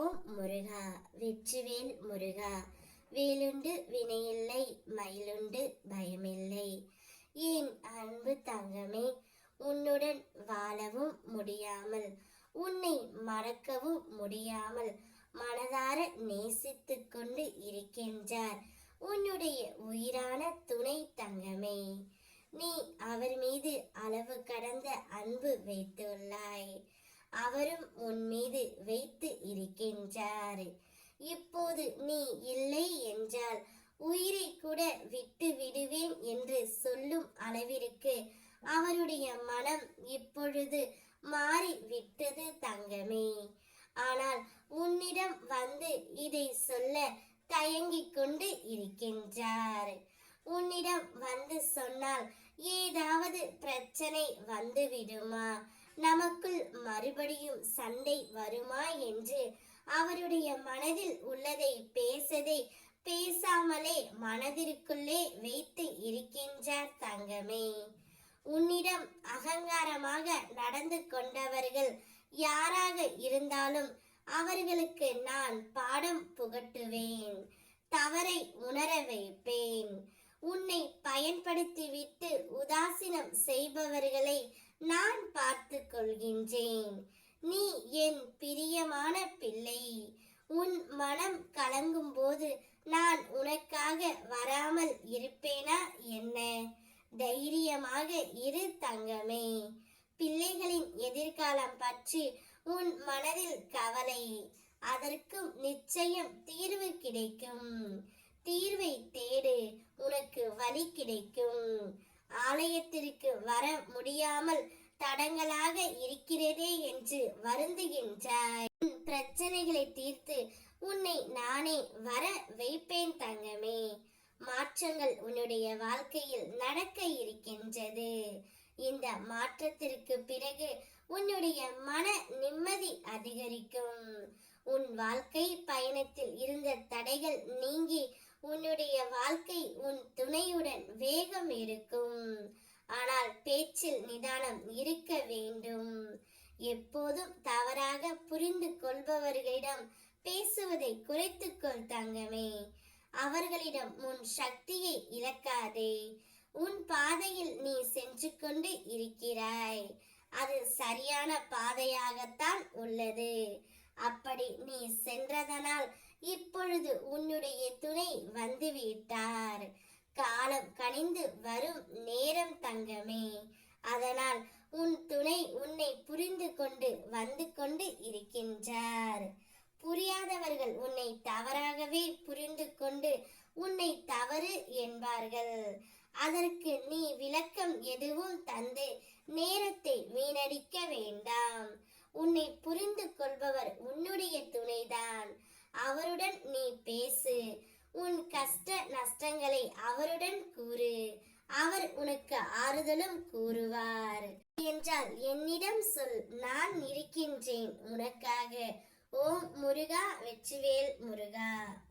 ஓம் முருகா வெற்றிவேல் முருகா வேலுண்டு வினையில்லை மயிலுண்டு பயமில்லை. ஏன் அன்பு தங்கமே உன்னுடன் வாழவும் முடியாமல் உன்னை மறக்கவும் முடியாமல் மனதார நேசித்து கொண்டு இருக்கின்றார் உன்னுடைய உயிரான துணை தங்கமே. நீ அவர் மீது அளவு கடந்த அன்பு வைத்துள்ளாய் அவரும் உன் மீது வைத்து இருக்கின்றார். இப்போது நீ இல்லை என்றால் உயிரை கூட விட்டு விடுவேன் என்று சொல்லும் அளவிற்கு அவருடைய மனம் இப்பொழுது மாறி விட்டது தங்கமே. ஆனால் உன்னிடம் வந்து இதை சொல்ல தயங்கிக் கொண்டு இருக்கின்றார். உன்னிடம் வந்து சொன்னால் ஏதாவது பிரச்சனை வந்து விடுமா நமக்குள் மறுபடியும் சண்டை வருமா என்று அவருடைய மனதில் உள்ளதை பேசதை பேசாமலே மனதிற்குள்ளே வைத்து இருக்கின்றார் தங்கமே. உன்னிடம் அகங்காரமாக நடந்து கொண்டவர்கள் யாராக இருந்தாலும் அவர்களுக்கு நான் பாடம் புகட்டுவேன் தவறை உணர வைப்பேன். உன்னை பயன்படுத்திவிட்டு உதாசீனம் செய்பவர்களை நான் பார்த்து கொள்கின்றேன். நீ என் பிரியமான பிள்ளை. உன் மனம் கலங்கும் போது நான் உனக்காக வராமல் இருப்பேனா என்ன? தைரியமாக இரு தங்கமே. பிள்ளைகளின் எதிர்காலம் பற்றி உன் மனதில் கவலை. அதற்கும் நிச்சயம் தீர்வு கிடைக்கும். தீர்வை தேடு. உனக்கு வழி கிடைக்கும். ஆலயத்திற்கு வர முடியாமல் தடங்களாக இருக்கிறதே என்று வருந்துகின்றாய். பிரச்சனைகளை தீர்த்து உன்னை நானே வர வைப்பேன் தங்கமே. மாற்றங்கள் உன்னுடைய வாழ்க்கையில் நடக்க இருக்கின்றது. இந்த மாற்றத்திற்கு பிறகு உன்னுடைய மன நிம்மதி அதிகரிக்கும். உன் வாழ்க்கை பயணத்தில் இருந்த தடைகள் நீங்கி உன்னுடைய வாழ்க்கை உன் துணையுடன் வேகம் இருக்கும் ஆனால் பேச்சில் நிதானம் இருக்க வேண்டும். எப்போதும் தவறாக புரிந்து கொள்பவர்களிடம் பேசுவதை குறைத்துக்கொள் தங்கமே. அவர்களிடம் உன் சக்தியை இழக்காதே. உன் பாதையில் நீ சென்று கொண்டு இருக்கிறாய். அது சரியான பாதையாகத்தான் உள்ளது. அப்படி நீ சென்றதனால் இப்பொழுது உன்னுடைய துணை வந்துவிட்டார். காலம் கனிந்து வரும் நேரம் தங்கமே. அதனால் உன் துணை உன்னை புரிந்து கொண்டு வந்து கொண்டு இருக்கின்றார். புரியாதவர்கள் உன்னை தவறாகவே புரிந்து கொண்டு உன்னை தவறு என்பார்கள். அதற்கு நீ விளக்கம் எதுவும் தந்து நேரத்தை வீணடிக்க வேண்டாம். உன்னை புரிந்து கொள்பவர் உன்னுடைய துணைதான். அவருடன் நீ பேசு. உன் கஷ்ட நஷ்டங்களை அவருடன் கூறு. அவர் உனக்கு ஆறுதலும் கூறுவார். என்றால் என்னிடம் சொல் நான் இருக்கின்றேன் உனக்காக. ஓம் முருகா வெற்றிவேல் முருகா.